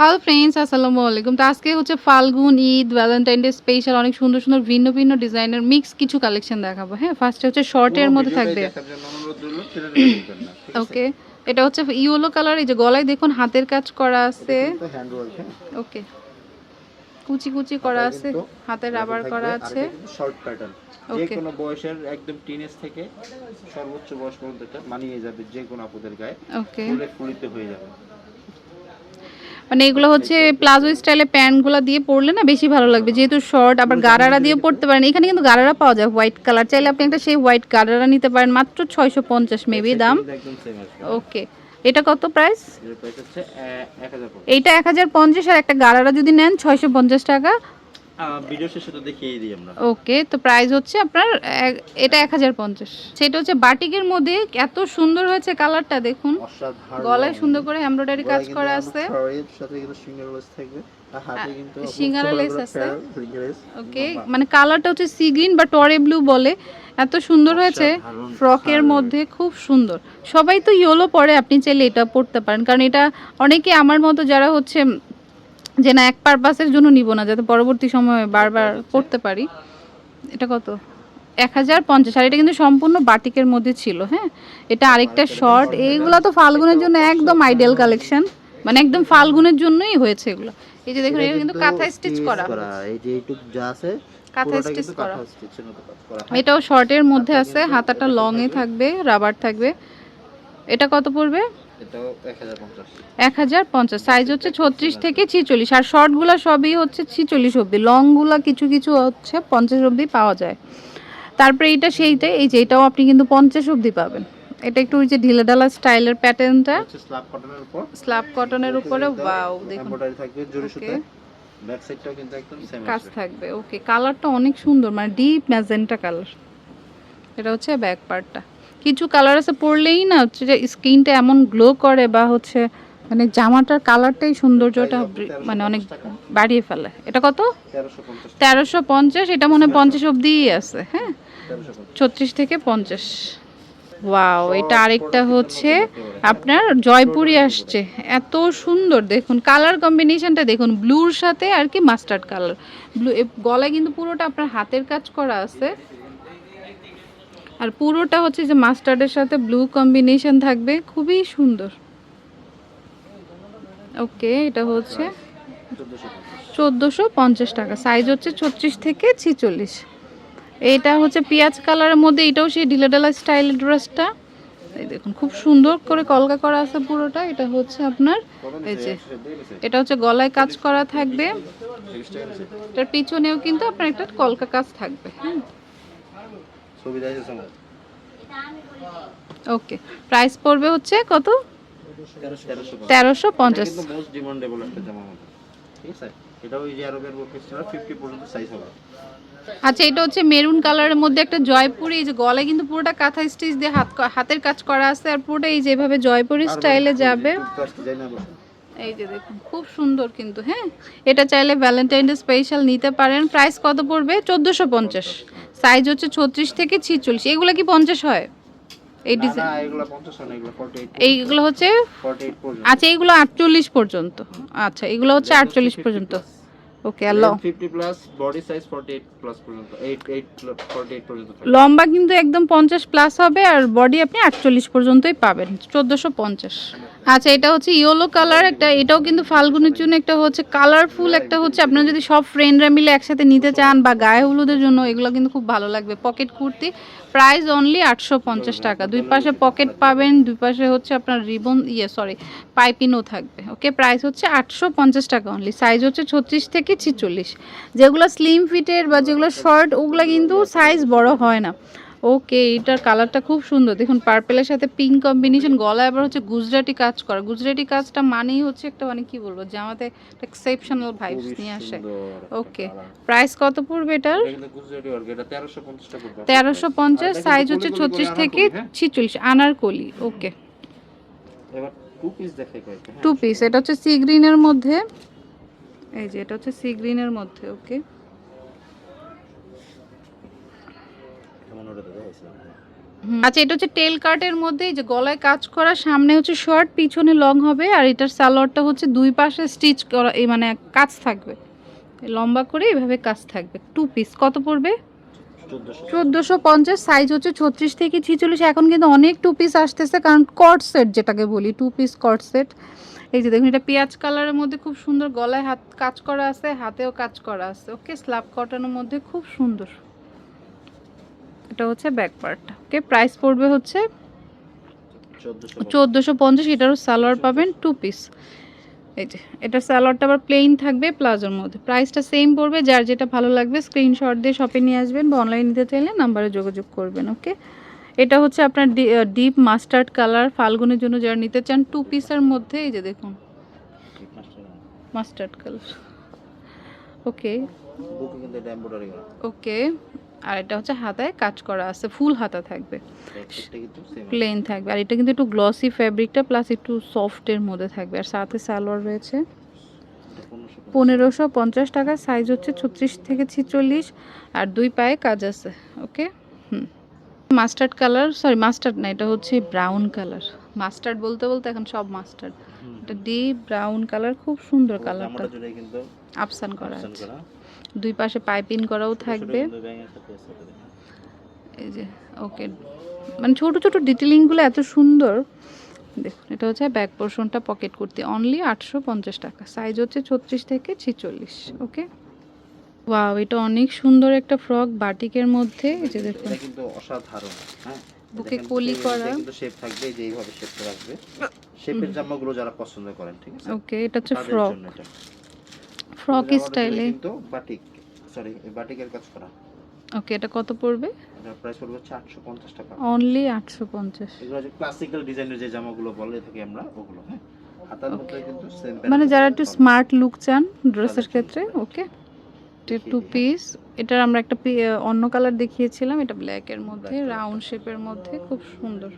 Hello friends আসসালামু আলাইকুম। তো আজকে হচ্ছে Falgun Eid Valentine day special অনেক সুন্দর সুন্দর ভিন্ন ভিন্ন ডিজাইনের মিক্স কিছু কালেকশন দেখাবো। হ্যাঁ ফার্স্টে হচ্ছে শর্টের মধ্যে থাকবে। ওকে এটা হচ্ছে ইয়েলো কালার এই যে গলায় দেখুন হাতের কাজ করা আছে। ওকে কুচি কুচি করা আছে হাতে রাবার করা আছে। শর্ট প্যাটার্ন যে. কোনো বয়সের একদম টিনেজ থেকে সর্বোচ্চ বয়স পর্যন্ত মানিয়ে যাবে যে কোনো আপুদের গায়ে। ওকে ফুলে ফুলিতে হয়ে যাবে। মানে এগুলো হচ্ছে প্লাজো স্টাইলে প্যান্টগুলো দিয়ে পরলে না বেশি ভালো লাগবে। যেহেতু শর্ট আবার গারারা দিয়ে পরতে পারেন। এখানে কিন্তু গারারা পাওয়া যায়। White colour. চাইলে আপনি একটা সেই হোয়াইট গারারা নিতে পারেন। মাত্র ছয়শো পঞ্চাশ মেবি দাম। ওকে। এটা কত প্রাইস এটা এক হাজার এইটা এক হাজার পঞ্চাশ আর একটা গারারা যদি নেন ছয়শো পঞ্চাশ টাকা। ভিডিও শেষে তো দেখিয়ে দিই আমরা। ওকে তো প্রাইস হচ্ছে আপনার এটা এক হাজার পঞ্চাশ। সেটা হচ্ছে বাটিকের মধ্যে এত সুন্দর হয়েছে কালারটা দেখুন। গলায় সুন্দর করে এমব্রয়ডারি কাজ করা আছে। সাথে কিন্তু লেস থাকবে। সিঙ্গারা লেস আছে। ওকে মানে কালারটা হচ্ছে সি গ্রিন বা টরে ব্লু বলে। এত সুন্দর হয়েছে ফ্রকের মধ্যে খুব সুন্দর। সবাই তো ইয়েলো পরে আপনি চাইলে এটা পরতে পারেন। কারণ এটা অনেকে আমার মতো যারা হচ্ছে যে না এক পারপাসের জন্য নিব না যাতে পরবর্তী সময়ে বারবার পড়তে পারি। এটা কত? এক হাজার পঞ্চাশ। আর এটা কিন্তু সম্পূর্ণ বাটিকের মধ্যে ছিল হ্যাঁ? এটা আরেকটা শর্ট। এইগুলো তো ফাল্গুনের জন্য একদম আইডিয়াল কালেকশন মানে একদম ফাল্গুনের জন্যই হয়েছে এগুলো। এই যে দেখুন এটা কিন্তু কাঁথা স্টিচ করা। এই যে এইটুক যা আছে কাঁথা স্টিচ করা। এটাও শর্টের মধ্যে আছে হাতাটা লং এ থাকবে রাবার থাকবে। এটা কত পড়বে? এক হাজার পঞ্চাশ। সাইজ হচ্ছে ছত্রিশ থেকে ছিচল্লিশ আর শর্টগুলো সবই হচ্ছে ছিচল্লিশ অবধি। লংগুলো কিছু কিছু হচ্ছে পঞ্চাশ অবধি পাওয়া যায়। তারপরে এইটা সেইটাই এই যে এটাও আপনি কিন্তু পঞ্চাশ অবধি পাবেন। এটা একটু ওই যে ঢিলা ঢালা স্টাইলের প্যাটার্নটা স্ল্যাব কটনের উপর। স্ল্যাব কটনের উপরে ওয়াও দেখুন. ব্যাক সাইডটাও কিন্তু একদম সেম কাজ থাকবে ওকে কালারটা অনেক সুন্দর মানে ডিপ ম্যাজেন্টা কালার এটা হচ্ছে ব্যাক পার্টটা কিছু কালার আছে পরলেই না হচ্ছে যে স্কিনটা এমন গ্লো করে বা হচ্ছে মানে জামাটার কালারটাই সৌন্দর্যটা মানে অনেক বাড়িয়ে ফেলে। এটা কত? তেরোশো পঞ্চাশ এটা মনে হয় পঞ্চাশ অবধিই আছে হ্যাঁ? ছত্রিশ থেকে পঞ্চাশ। ওয়াও এটা আরেকটা হচ্ছে আপনার জয়পুরি আসছে। এত সুন্দর দেখুন কালার কম্বিনেশনটা দেখুন ব্লুর সাথে আর কি মাস্টার্ড কালার ব্লু গলায় কিন্তু পুরোটা আপনার হাতের কাজ করা আছে। আর পুরোটা হচ্ছে যে মাস্টার্ডের সাথে ব্লু কম্বিনেশন থাকবে, খুবই সুন্দর। ওকে, এটা হচ্ছে চোদ্দোশো পঞ্চাশ টাকা। সাইজ হচ্ছে ছত্রিশ থেকে ছিচল্লিশ। এটা হচ্ছে পেঁয়াজ কালারের মধ্যে, এটাও সেই ঢিলাঢালা স্টাইলের ড্রেসটা। এই দেখুন, খুব সুন্দর করে কলকা করা আছে পুরোটা। এটা হচ্ছে আপনার, এই যে, এটা হচ্ছে গলায় কাজ করা থাকবে। এটার পিছনেও কিন্তু আপনার একটা কলকা কাজ থাকবে হ্যাঁ ওকে প্রাইস পড়বে হচ্ছে কত? তেরোশো পঞ্চাশ। মোস্ট ডিমান্ডেবল একটা জামা হবে। ঠিক আছে? এটাও এই যে আরবের প্রফেশনাল ফিফটি পর্যন্ত সাইজ হবে। আচ্ছা এটা হচ্ছে মেরুন কালারের মধ্যে একটা জয়পুরি এই যে গলায় কিন্তু পুরোটা কাঁথা স্টিচ দিয়ে হাত হাতের কাজ করা আছে আর পুরোটা এই যেভাবে জয়পুরি স্টাইলে যাবে। এই যে দেখুন খুব সুন্দর কিন্তু হ্যাঁ? এটা চাইলে ভ্যালেন্টাইন ডে স্পেশাল নিতে পারেন। প্রাইস কত পড়বে? চোদ্দোশো পঞ্চাশ। সাইজ হচ্ছে ছত্রিশ থেকে ছিচল্লিশ। এগুলো কি পঞ্চাশ হয়? এই ডিজাইন না এগুলো পঞ্চাশ হয় না এগুলো ফর্টি এইট এইগুলো হচ্ছে ফর্টি এইট পর্যন্ত। আচ্ছা এইগুলো আটচল্লিশ পর্যন্ত। আচ্ছা এগুলো হচ্ছে আটচল্লিশ পর্যন্ত। ওকে আর ল- fifty plus body size forty eight plus পর্যন্ত। এইট এইট ফর্টি এইট পর্যন্ত লম্বা কিন্তু একদম পঞ্চাশ প্লাস হবে আর বডি আপনি আটচল্লিশ পর্যন্তই পাবেন চোদ্দোশো পঞ্চাশ। আচ্ছা এটা হচ্ছে ইয়েলো কালার একটা, এটাও কিন্তু ফাল্গুনের জন্য একটা হচ্ছে কালারফুল একটা হচ্ছে। আপনারা যদি সব ফ্রেন্ডরা মিলে একসাথে নিতে চান বা গায়ে হলুদের জন্য, এগুলো কিন্তু খুব ভালো লাগবে। পকেট কুর্তি প্রাইস অনলি আটশো পঞ্চাশ টাকা। দুই পাশে পকেট পাবেন, দুই পাশে হচ্ছে আপনার রিবন ইয়ে সরি পাইপিনও থাকবে। ওকে প্রাইস হচ্ছে আটশো পঞ্চাশ টাকা অনলি সাইজ হচ্ছে ছত্রিশ থেকে ছিচল্লিশ। যেগুলো স্লিম ফিটের বা যেগুলো শর্ট ওগুলো কিন্তু সাইজ বড় হয় না। ওকে এটার কালারটা খুব সুন্দর। দেখুন পার্পেলের সাথে পিঙ্ক কম্বিনেশন গলায় আবার হচ্ছে গুজরাটি কাজ করা। গুজরাটি কাজটা মানেই হচ্ছে একটা মানে কি বলব জামাতে এক্সেপশনাল ভাইবস নিয়ে আসে। ওকে প্রাইস কত পড়বে এটার? গুজরাটি ওয়ার্ক এটা তেরোশো পঞ্চাশ সাইজ হচ্ছে গুলি গুলি ছত্রিশ আনার থেকে কলি, হ্যাঁ? ছিচল্লিশ আনারকলি ওকে। এবার টু পিস হ্যাঁ। টু পিস এটা হচ্ছে সি গ্রিনের মধ্যে এই যে এটা হচ্ছে সি গ্রিনের মধ্যে ওকে এমন ওটা দেখাইছিলাম হুম, আচ্ছা এটা হচ্ছে টেল কার্টের মধ্যে যে গলায় কাজ করা, সামনে হচ্ছে শর্ট পিছনে লং হবে, আর এটার সালোয়ারটা হচ্ছে দুই পাশে স্টিচ করা, এই মানে কাজ থাকবে। লম্বা করে এইভাবে কাজ থাকবে। টু পিস কত পড়বে? চোদ্দোশো পঞ্চাশ সাইজ হচ্ছে ছত্রিশ থেকে ছিচল্লিশ। এখন কিন্তু অনেক টু পিস আসতেছে, কারণ কট সেট যেটাকে বলি টু পিস কট সেট এই যে দেখুন, এটা পেঁয়াজ কালারের মধ্যে খুব সুন্দর গলায় হাত কাজ করা আছে, হাতেও কাজ করা আছে। ওকে স্ল্যাব কটনের মধ্যে খুব সুন্দর। এটা হচ্ছে ব্যাক পার্টটা ওকে প্রাইস পড়বে হচ্ছে চোদ্দোশো পঞ্চাশ। এটারও সালোয়ার পাবেন টু পিস এই যে এটা সালোয়ারটা আবার প্লেন থাকবে প্লাজোর মধ্যে। প্রাইসটা সেম পড়বে যার যেটা ভালো লাগবে স্ক্রিনশট দিয়ে শপে নিয়ে আসবেন বা অনলাইন নিতে চাইলে নাম্বারে যোগাযোগ করবেন ওকে এটা হচ্ছে আপনার ডিপ মাস্টার্ড কালার ফাল্গুনের জন্য যারা নিতে চান টু পিসের মধ্যে এই যে দেখুন। মাস্টার্ড কালার ওকে ওকে আর এটা হচ্ছে হাতায় কাজ করা আছে ফুল হাতা থাকবে। প্লেন থাকবে। আর এটা কিন্তু একটু গ্লসি ফ্যাব্রিকটা প্লাস একটু সফটের মধ্যে থাকবে। আর সাথে সালোয়ার রয়েছে। পনেরোশো পঞ্চাশ টাকা সাইজ হচ্ছে ছত্রিশ থেকে ছিচল্লিশ। আর দুই পায়ে কাজ আছে ওকে হুম। মাস্টার্ড কালার সরি মাস্টার্ড না এটা হচ্ছে ব্রাউন কালার মাস্টার্ড বলতে বলতে এখন সব মাস্টার্ড এটা ডিপ ব্রাউন কালার খুব সুন্দর কালারটা আফসান করা আছে। দুই পাশে পাইপিং করাও থাকবে। এই যে ওকে। মানে ছোট ছোট ডিটেলিংগুলো এত সুন্দর। দেখুন এটা হচ্ছে ব্যাক পোর্শনটা পকেট করতে। অনলি আটশো পঞ্চাশ টাকা। সাইজ হচ্ছে ছত্রিশ থেকে ছিচল্লিশ ওকে? ওয়াও এটা অনেক সুন্দর একটা ফ্রক বাটিকের মধ্যে। এই যে দেখুন। এটা কিন্তু অসাধারণ হ্যাঁ? বুকে কলি করা। কিন্তু শেপ থাকবে যে এইভাবে শেপটা রাখবে শেপের জামাগুলো যারা পছন্দ করেন ঠিক আছে? ওকে এটা হচ্ছে ফ্রক। ফ্রক স্টাইলে। কিন্তু বাটিক সরি বাটিকের কাজ করা। ওকে এটা কত পড়বে? এটার প্রাইস পড়বে হচ্ছে আটশো পঞ্চাশ টাকা। অনলি আটশো পঞ্চাশ। এগুলো যে ক্লাসিক্যাল ডিজাইনের যে জামাগুলো বলে থাকি আমরা? ওগুলো হ্যাঁ? হাতার মধ্যে কিন্তু সেম মানে যারা একটু স্মার্ট লুক চান ড্রেসের ক্ষেত্রে ওকে টু পিস এটার আমরা একটা অন্য কালার দেখিয়েছিলাম এটা ব্ল্যাকের মধ্যে রাউন্ড শেপের মধ্যে খুব সুন্দর।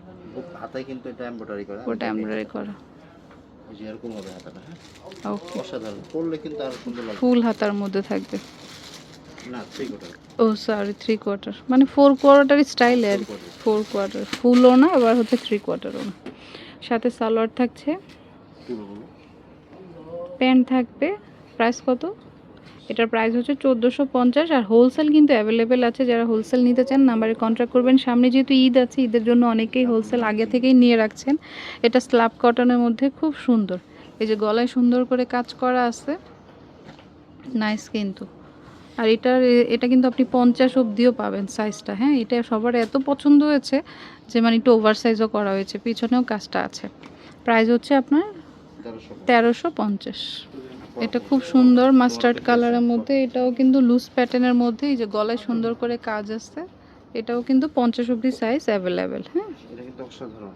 হাতায় কিন্তু এটা এমব্রয়ডারি করা। ওটা এমব্রয়ডারি করা। যে এরকম হবে হাতাটা হ্যাঁ? ওকে। অসাধারণ। পরলে কিন্তু আরও সুন্দর লাগবে। ফুল হাতার মধ্যে থাকবে। না three oh sorry three quarter মানে ফোর কোয়ার্টার স্টাইলে আর ফোর কোয়ার্টার ফুলও না আবার হচ্ছে থ্রি কোয়ার্টারও না। সাথে সালোয়ার থাকছে। প্যান্ট থাকবে। প্রাইস কত? এটার প্রাইস হচ্ছে চোদ্দোশো পঞ্চাশ আর হোলসেল কিন্তু অ্যাভেলেবেল আছে। যারা হোলসেল নিতে চান নাম্বারে কন্ট্যাক্ট করবেন। সামনে যেহেতু ঈদ আছে ঈদের জন্য অনেকেই হোলসেল আগে থেকেই নিয়ে রাখছেন। এটা স্ল্যাব কটনের মধ্যে খুব সুন্দর। এই যে গলায় সুন্দর করে কাজ করা আছে। নাইস কিন্তু। আর এটার এটা কিন্তু আপনি পঞ্চাশ অবধিও পাবেন সাইজটা হ্যাঁ? এটা সবার এত পছন্দ হয়েছে যে মানে একটু ওভার সাইজও করা হয়েছে। পিছনেও কাজটা আছে। প্রাইস হচ্ছে আপনার তেরোশো তেরোশো পঞ্চাশ। এটা খুব সুন্দর মাস্টার্ড কালারের মধ্যে এটাও কিন্তু লুজ প্যাটার্নের মধ্যে এই যে গলায় সুন্দর করে কাজ আছে এটাও কিন্তু পঞ্চাশ অব্দি সাইজ অ্যাভেলেবেল হ্যাঁ? এটা কিন্তু অসাধারণ.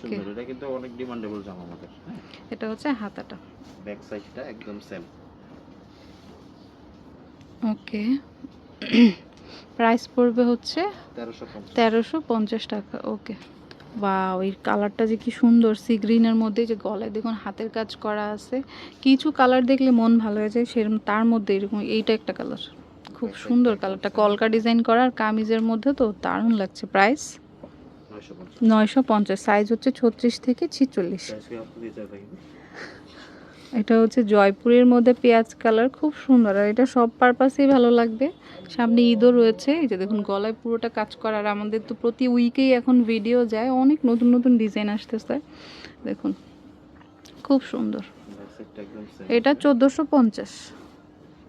সুন্দর এটা কিন্তু অনেক ডিমান্ডেবল জামা আমাদের হ্যাঁ? এটা হচ্ছে হাতাটা। ব্যাক সাইডটা একদম সেম ওকে প্রাইস পড়বে হচ্ছে তেরোশো পঞ্চাশ। টাকা ওকে বা ওই কালারটা যে কি সুন্দর সি গ্রিনের মধ্যে যে গলায় দেখুন হাতের কাজ করা আছে। কিছু কালার দেখলে মন ভালো হয়ে যায় সেরকম তার মধ্যে এরকম এইটা একটা কালার খুব সুন্দর কালারটা কলকা ডিজাইন করা আর কামিজের মধ্যে তো দারুণ লাগছে। প্রাইস নয়শো পঞ্চাশ। সাইজ হচ্ছে ছত্রিশ থেকে ছিচল্লিশ। এটা হচ্ছে জয়পুরের মধ্যে পেঁয়াজ কালার খুব সুন্দর। আর এটা সব পারপাসেই ভালো লাগবে। সামনে ঈদও রয়েছে। এই যে দেখুন গলায় পুরোটা কাজ করা। আর আমাদের তো প্রতি উইকেই এখন ভিডিও যায়। অনেক নতুন নতুন ডিজাইন আসতেছে। দেখুন খুব সুন্দর। এটা চোদ্দোশো পঞ্চাশ।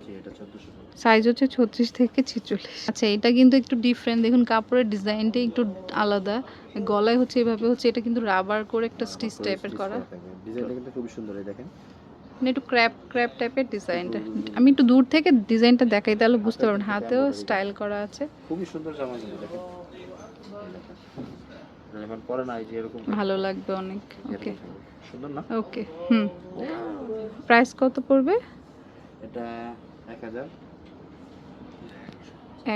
জি এটা চোদ্দোশো পঞ্চাশ সাইজ হচ্ছে ছত্রিশ থেকে ছিচল্লিশ। আচ্ছা এটা কিন্তু একটু ডিফারেন্ট দেখুন কাপড়ের ডিজাইনটা একটু আলাদা। গলায় হচ্ছে এভাবে হচ্ছে। এটা কিন্তু রাবার করে একটা স্টিচ টাইপের করা ডিজাইনটা কিন্তু খুবই সুন্দর দেখেন। মানে একটু ক্র্যাপ ক্র্যাপ টাইপের ডিজাইনটা আমি একটু দূর থেকে ডিজাইনটা দেখাই তাহলে বুঝতে পারবেন। হাতেও স্টাইল করা আছে। খুবই সুন্দর জামা কিন্তু দেখেন। এবার পরে না এই এরকম। ভালো লাগবে অনেক। ওকে সুন্দর না? ওকে হুম। প্রাইস কত পড়বে? এটা এক হাজার।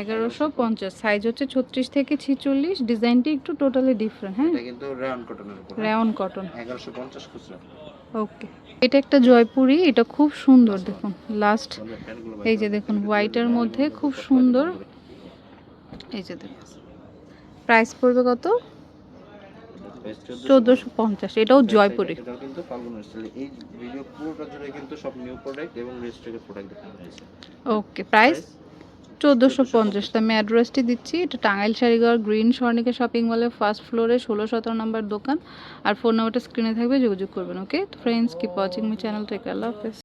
এগারোশো পঞ্চাশ। সাইজ হচ্ছে ছত্রিশ থেকে ছিচল্লিশ। ডিজাইনটি একটু টোটালি ডিফারেন্ট হ্যাঁ? এটা কিন্তু রেয়ন কটনের উপর কটন এগারোশো পঞ্চাশ খুচরা। ওকে এটা একটা জয়পুরি এটা খুব সুন্দর দেখুন লাস্ট এই যে দেখুন হোয়াইটের মধ্যে খুব সুন্দর এই যে দেখুন প্রাইস পড়বে কত? চোদ্দশো পঞ্চাশ এটাও জয়পুরি। ওকে প্রাইস চোদ্দোশো পঞ্চাশ। তো আমি অ্যাড্রেসটি দিচ্ছি। এটা টাঙ্গাইল শাড়িঘর গ্রিন স্বর্ণিকা শপিং মলের ফার্স্ট ফ্লোরে ষোলো সতেরো নম্বর দোকান। আর ফোন নাম্বারটা স্ক্রিনে থাকবে, যোগাযোগ করবেন ওকে তো friends keep watching me channel tech Allah হাফেজ।